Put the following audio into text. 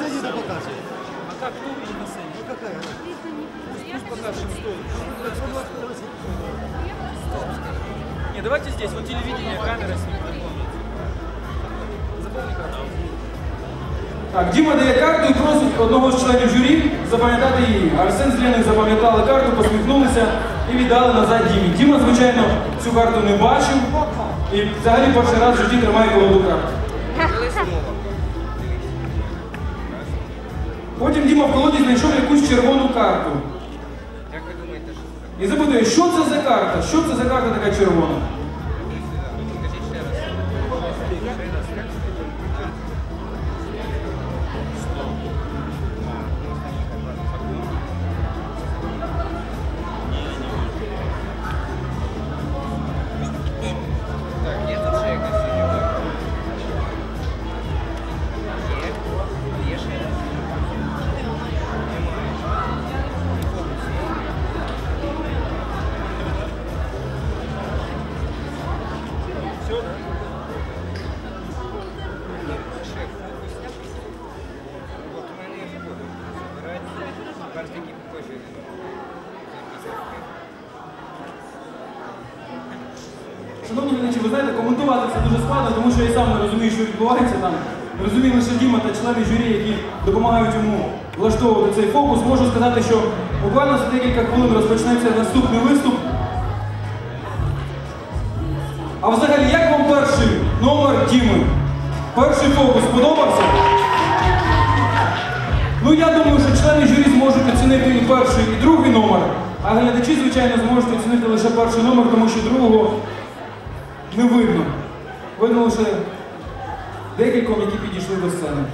сцене да показывает. А как кто будет на сцене? Ну какая? Пусть пока шестой. Не, давайте здесь, вот телевидение, камера с ним запомнит. Запомни карту. Так, Діма дає карту і просить одного з членів журі запам'ятати її. Арсен з Леною запам'ятали карту, посміхнулися і віддали назад Дімі. Діма, звичайно, цю карту не бачив і взагалі перший раз в житті тримає колоду карту. Потім Діма в колоді знайшов якусь червону карту. Як ви думаєте, що це? І запитує, що це за карта? Що це за карта така червона? Скажіть ще раз. Похожі. Шановні глядачі, ви знаєте, коментувати це дуже складно, тому що я сам не розумію, що відбувається там. Розумію лише Діма та члени журі, які допомагають йому влаштовувати цей фокус. Можу сказати, що буквально за декілька хвилин розпочнеться наступний виступ. А взагалі, як вам перший номер Діми? Перший фокус сподобався? Ну я думаю, що члени журі зможуть оцінити і перший, і другий номер. А глядачі, звичайно, зможуть оцінити лише перший номер, тому що другого не видно. Видно лише декільком, які підійшли до сцени.